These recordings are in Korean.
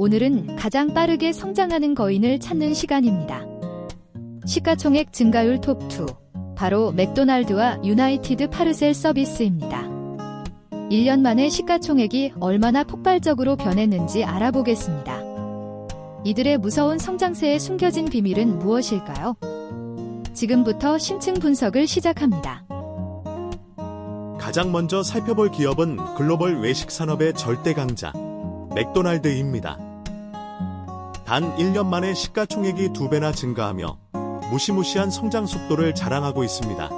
오늘은 가장 빠르게 성장하는 거인을 찾는 시간입니다. 시가총액 증가율 톱2. 바로 맥도날드와 유나이티드 파르셀 서비스입니다. 1년 만에 시가총액이 얼마나 폭발적으로 변했는지 알아보겠습니다. 이들의 무서운 성장세에 숨겨진 비밀은 무엇일까요? 지금부터 심층 분석을 시작합니다. 가장 먼저 살펴볼 기업은 글로벌 외식 산업의 절대 강자 맥도날드입니다. 단 1년 만에 시가총액이 두 배나 증가하며 무시무시한 성장 속도를 자랑하고 있습니다.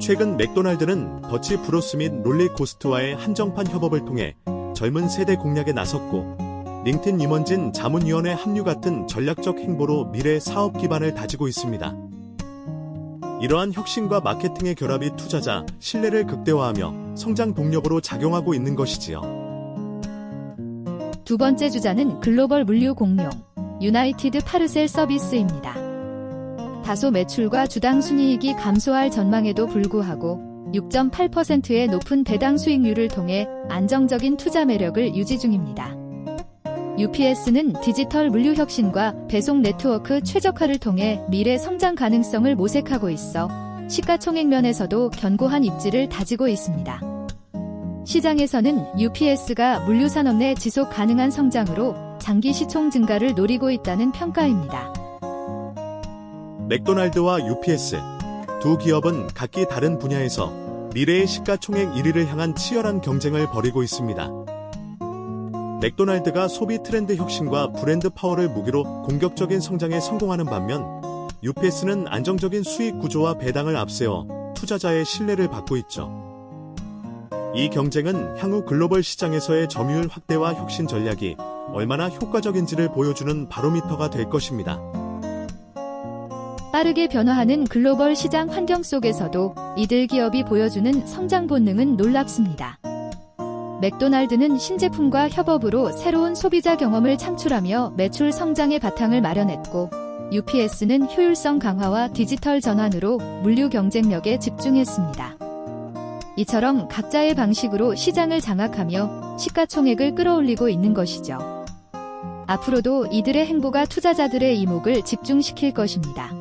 최근 맥도날드는 더치 브로스 및 롤리코스트와의 한정판 협업을 통해 젊은 세대 공략에 나섰고 링틴 임원진 자문위원회 합류 같은 전략적 행보로 미래 사업 기반을 다지고 있습니다. 이러한 혁신과 마케팅의 결합이 투자자 신뢰를 극대화하며 성장 동력으로 작용하고 있는 것이지요. 두 번째 주자는 글로벌 물류 공룡 유나이티드 파르셀 서비스입니다. 다소 매출과 주당 순이익이 감소할 전망에도 불구하고 6.8%의 높은 배당 수익률을 통해 안정적인 투자 매력을 유지 중입니다. UPS는 디지털 물류 혁신과 배송 네트워크 최적화를 통해 미래 성장 가능성을 모색하고 있어 시가총액 면에서도 견고한 입지를 다지고 있습니다. 시장에서는 UPS가 물류산업 내 지속 가능한 성장으로 장기 시총 증가를 노리고 있다는 평가입니다. 맥도날드와 UPS 두 기업은 각기 다른 분야에서 미래의 시가총액 1위를 향한 치열한 경쟁을 벌이고 있습니다. 맥도날드가 소비 트렌드 혁신과 브랜드 파워를 무기로 공격적인 성장에 성공하는 반면 UPS는 안정적인 수익 구조와 배당을 앞세워 투자자의 신뢰를 받고 있죠. 이 경쟁은 향후 글로벌 시장에서의 점유율 확대와 혁신 전략이 얼마나 효과적인지를 보여주는 바로미터가 될 것입니다. 빠르게 변화하는 글로벌 시장 환경 속에서도 이들 기업이 보여주는 성장 본능은 놀랍습니다. 맥도날드는 신제품과 협업으로 새로운 소비자 경험을 창출하며 매출 성장의 바탕을 마련했고, UPS는 효율성 강화와 디지털 전환으로 물류 경쟁력에 집중했습니다. 이처럼 각자의 방식으로 시장을 장악하며 시가총액을 끌어올리고 있는 것이죠. 앞으로도 이들의 행보가 투자자들의 이목을 집중시킬 것입니다.